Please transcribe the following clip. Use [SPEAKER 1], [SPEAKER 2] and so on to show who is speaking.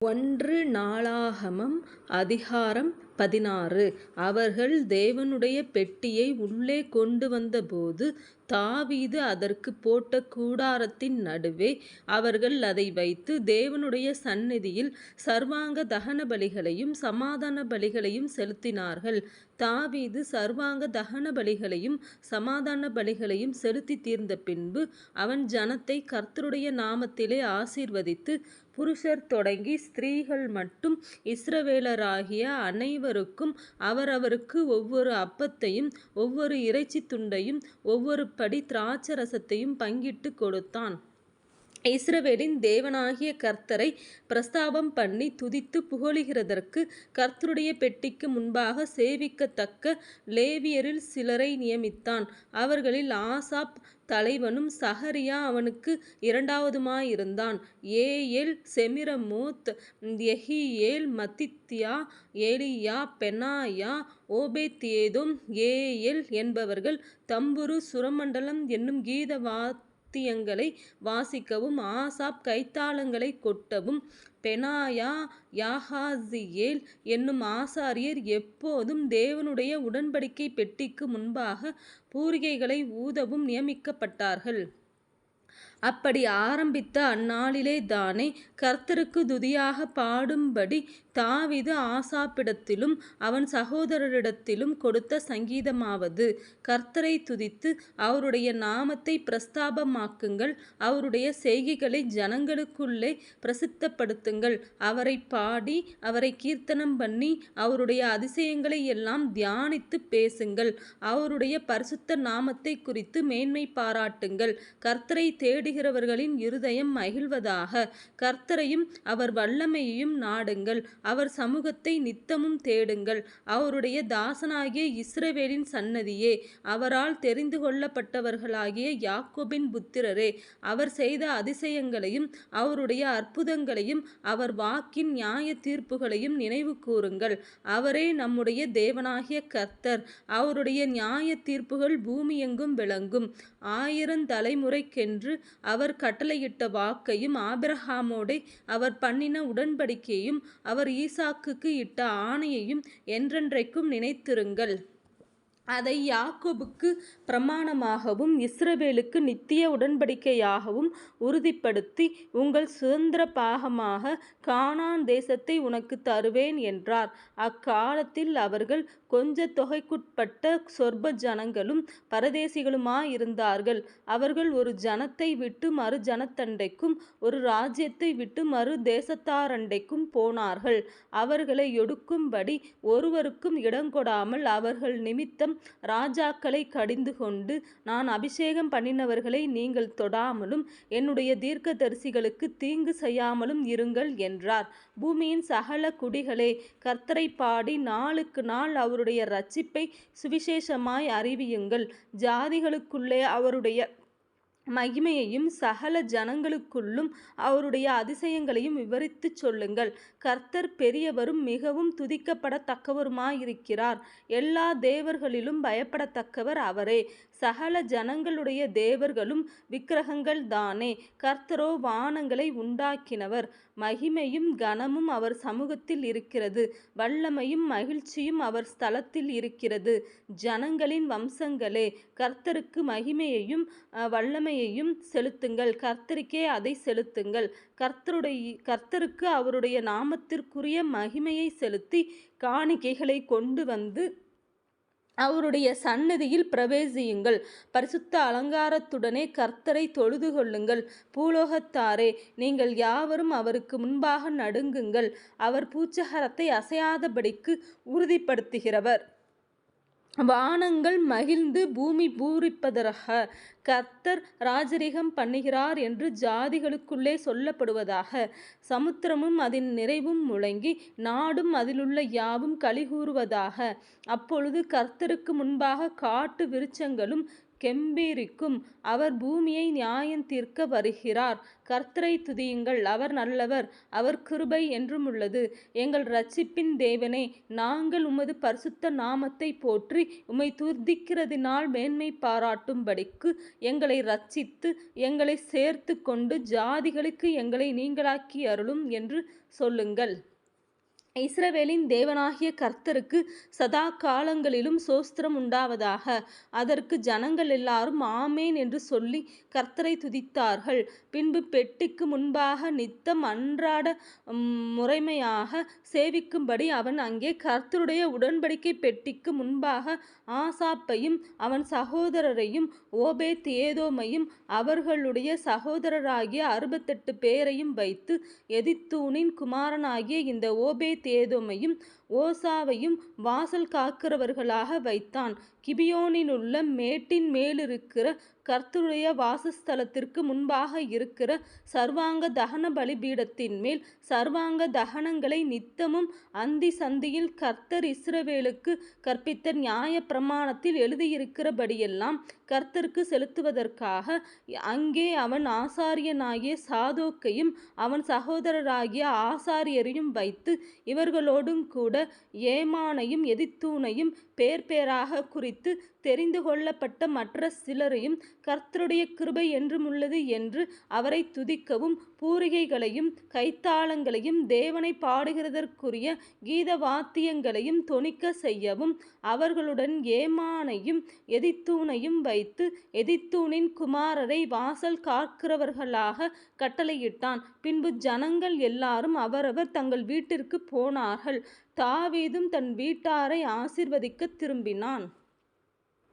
[SPEAKER 1] ஒன்று நாளாகமம் அதிகாரம் பதினாறு. அவர்கள் தேவனுடைய பெட்டியை உள்ளே கொண்டு வந்தபோது தாவீது அதற்கு போட்ட கூடாரத்தின் நடுவே அவர்கள் அதை வைத்து தேவனுடைய சந்நிதியில் சர்வாங்க தகன பலிகளையும் சமாதான பலிகளையும் செலுத்தினார்கள். தாவீது சர்வாங்க தகன பலிகளையும் சமாதான பலிகளையும் செலுத்தி தீர்ந்த பின்பு அவன் ஜனத்தை கர்த்தருடைய நாமத்திலே ஆசீர்வதித்து புருஷர் தொடங்கி ஸ்திரீகள் மட்டும் இஸ்ரவேலராகிய அனைவருக்கும் அவரவருக்கு ஒவ்வொரு அப்பத்தையும் ஒவ்வொரு இறைச்சித் துண்டையும் ஒவ்வொரு படி திராட்சரசத்தையும் பங்கிட்டுக் கொடுத்தான். இஸ்ரவேலின் தேவனாகிய கர்த்தரை பிரஸ்தாபம் பண்ணி துதித்துப் புகழுகிறதற்கு கர்த்தருடைய பெட்டிக்கு முன்பாக சேவிக்கத்தக்க லேவியரில் சிலரை நியமித்தான். அவர்களில் ஆசாப் தலைவனும் சஹரியா அவனுக்கு இரண்டாவதுமாயிருந்தான். AL Shemiramoth Jehiel Mattithiah Eliab Benaiah ஓபேத்தியேதும் ஏஎல் என்பவர்கள் தம்புரு சுரமண்டலம் என்னும் கீத வாத்தியங்களை வாசிக்கவும் ஆசாப் கைத்தாளங்களைக் கொட்டவும் பெனாயா யாகாசியேல் என்னும் ஆசாரியர் எப்போதும் தேவனுடைய உடன்படிக்கைப் பெட்டிக்கு முன்பாக பூரிகைகளை ஊதவும் நியமிக்கப்பட்டார்கள். அப்படி ஆரம்பித்த அந்நாளிலே தானே கர்த்தருக்கு துதியாகப் பாடும்படி தாவிது ஆசாப்பிடத்திலும் அவன் சகோதரரிடத்திலும் கொடுத்த சங்கீதமாவது கர்த்தரை துதித்து அவருடைய நாமத்தைப் பிரஸ்தாபமாக்குங்கள் அவருடைய செய்கைகளை ஜனங்களுக்குள்ளே பிரசித்தப்படுத்துங்கள் அவரைப் பாடி அவரை கீர்த்தனம் பண்ணி அவருடைய அதிசயங்களை எல்லாம் தியானித்துப் பேசுங்கள் அவருடைய பரிசுத்த நாமத்தை குறித்து மேன்மை பாராட்டுங்கள் கர்த்தரை தேடி தேடுகிறவர்களின் இருதயம் மகிழ்வதாக. கர்த்தரையும் அவர் வல்லமையையும் நாடுங்கள். அவர் சமூகத்தை நித்தமும் தேடுங்கள். அவருடைய தாசனாகிய இஸ்ரவேலின் சன்னதியே அவரால் தெரிந்து கொள்ளப்பட்டவர்களாகிய யாக்கோபின் புத்திரரே அவர் செய்த அதிசயங்களையும் அவருடைய அற்புதங்களையும் அவர் வாக்கின் நியாய தீர்ப்புகளையும் நினைவு கூறுங்கள். அவரே நம்முடைய தேவனாகிய கர்த்தர். அவருடைய நியாய தீர்ப்புகள் பூமியெங்கும் விளங்கும். ஆயிரம் தலைமுறைக்கென்று அவர் கட்டளையிட்ட வாக்கையும் ஆபிரகாமோடே அவர் பண்ணின உடன்படிக்கையையும் அவர் ஈசாக்குக்கு இட்ட ஆணையையும் என்றென்றைக்கும் நினைத்திருங்கள். அதை யாக்கோபுக்கு பிரமாணமாகவும் இஸ்ரவேலுக்கு நித்திய உடன்படிக்கையாகவும் உறுதிப்படுத்தி உங்கள் சுதந்திர பாகமாக கானான் தேசத்தை உனக்கு தருவேன் என்றார். அக்காலத்தில் அவர்கள் கொஞ்ச தொகைக்குட்பட்ட சொற்ப ஜனங்களும் பரதேசிகளுமாயிருந்தார்கள். அவர்கள் ஒரு ஜனத்தை விட்டு மறு ஜனத்தண்டைக்கும் ஒரு ராஜ்யத்தை விட்டு மறு தேசத்தாரண்டைக்கும் போனார்கள். அவர்களை எடுக்கும்படி ஒருவருக்கும் இடங்கொடாமல் அவர்கள் நிமித்தம் ராஜாக்களை கடிந்து கொண்டு நான் அபிஷேகம் பண்ணினவர்களை நீங்கள் தொடாமலும் என்னுடைய தீர்க்கதரிசிகளுக்கு தீங்கு செய்யாமலும் இருங்கள் என்றார். பூமியின் சகல குடிகளே கர்த்தரைப் பாடி நாளுக்கு நாள் அவருடைய ரட்சிப்பை சுவிசேஷமாய் அறிவியுங்கள். ஜாதிகளுக்குள்ளே அவருடைய மகிமையையும் சகல ஜனங்களுக்குள்ளும் அவருடைய அதிசயங்களையும் விவரித்துச் சொல்லுங்கள். கர்த்தர் பெரியவரும் மிகவும் துதிக்கப்படத்தக்கவருமாயிருக்கிறார். எல்லா தேவர்களிலும் பயப்படத்தக்கவர் அவரே. சகல ஜனங்களுடைய தேவர்களும் விக்கிரகங்கள் தானே கர்த்தரோ வானங்களை உண்டாக்கினவர். மகிமையும் கனமும் அவர் சமூகத்தில் இருக்கிறது வல்லமையும் மகிழ்ச்சியும் அவர் ஸ்தலத்தில் இருக்கிறது. ஜனங்களின் வம்சங்களே கர்த்தருக்கு மகிமையையும் வல்லமையையும் செலுத்துங்கள் கர்த்தருக்கே அதை செலுத்துங்கள். கர்த்தருடைய கர்த்தருக்கு அவருடைய நாமத்திற்குரிய மகிமையை செலுத்தி காணிக்கைகளைக் கொண்டு வந்து அவருடைய சன்னதியில் பிரவேசியுங்கள். பரிசுத்த அலங்காரத்துடனே கர்த்தரை தொழுது கொள்ளுங்கள் பூலோகத்தாரே நீங்கள் யாவரும் அவருக்கு முன்பாக நடுங்குங்கள். அவர் பூச்சகரத்தை அசையாதபடிக்கு உறுதிப்படுத்துகிறவர். வானங்கள் மகிழ்ந்து பூமி பூரிப்பதாக கர்த்தர் ராஜரிகம் பண்ணுகிறார் என்று ஜாதிகளுக்குள்ளே சொல்லப்படுவதாக. சமுத்திரமும் அதன் நிறைவும் முழங்கி நாடும் அதிலுள்ள யாவும் கலிகூறுவதாக அப்பொழுது கர்த்தருக்கு முன்பாக காட்டு விருச்சங்களும் கெம்பீரிக்கும். அவர் பூமியை நியாயம் தீர்க்க வருகிறார். கர்த்தரை துதியுங்கள். அவர் நல்லவர். அவர் கிருபை என்றும் உள்ளது எங்கள் ரட்சிப்பின் தேவனே நாங்கள் உமது பரிசுத்த நாமத்தை போற்றி உம்மை துர்திக்கிறதினால் மேன்மை பாராட்டும்படிக்கு எங்களை ரட்சித்து எங்களை சேர்த்து கொண்டு ஜாதிகளுக்கு எங்களை நீங்களாக்கி அருளும் என்று சொல்லுங்கள். இஸ்ரவேலின் தேவனாகிய கர்த்தருக்கு சதா காலங்களிலும் சோஸ்திரம் உண்டாவதாக. அதற்கு ஜனங்கள் எல்லாரும் ஆமேன் என்று சொல்லி கர்த்தரை துதித்தார்கள். பின்பு பெட்டிக்கு முன்பாக நித்தம் அன்றாட முறைமையாக சேவிக்கும்படி அவன் அங்கே கர்த்தருடைய உடன்படிக்கை பெட்டிக்கு முன்பாக ஆசாப்பையும் அவன் சகோதரரையும் ஓபே தேதோமையும் அவர்களுடைய சகோதரராகிய அறுபத்தெட்டு பேரையும் வைத்து எதித்தூனின் குமாரனாகிய இந்த ஓபேத் ஏதோமையும் ஓசாவையும் வாசல் காக்கிறவர்களாக வைத்தான். கிபியோனினுள்ள மேட்டின் மேலிருக்கிற கர்த்தருடைய வாசஸ்தலத்திற்கு முன்பாக இருக்கிற சர்வாங்க தகன பலிபீடத்தின் மேல் சர்வாங்க தகனங்களை நித்தமும் அந்தி சந்தியில் கர்த்தர் இஸ்ரவேலுக்கு கற்பித்த நியாய பிரமாணத்தில் எழுதியிருக்கிறபடியெல்லாம் கர்த்தருக்கு செலுத்துவதற்காக அங்கே அவன் ஆசாரியனாகிய சாதோக்கையும் அவன் சகோதரராகிய ஆசாரியரையும் வைத்து இவர்களோடும் கூட ஏமானையும் எதித்தூனையும் பேர் பேராக குறித்து தெரிந்து கொள்ளப்பட்ட மற்ற சிலரையும் கர்த்தருடைய கிருபை என்றும் உள்ளது என்று அவரை துதிக்கவும் பூரிகைகளையும் கைத்தாளங்களையும் தேவனை பாடுகிறதற்குரிய கீத வாத்தியங்களையும் தொனிக்க செய்யவும் அவர்களுடன் ஏமானையும் எதித்தூனையும் வைத்து எதித்தூனின் குமாரரை வாசல் காக்கிறவர்களாக கட்டளையிட்டான். பின்பு ஜனங்கள் எல்லாரும் அவரவர் தங்கள் வீட்டிற்கு போனார்கள். தாவீதும் தன் வீட்டாரை ஆசிர்வதிக்க திரும்பினான்.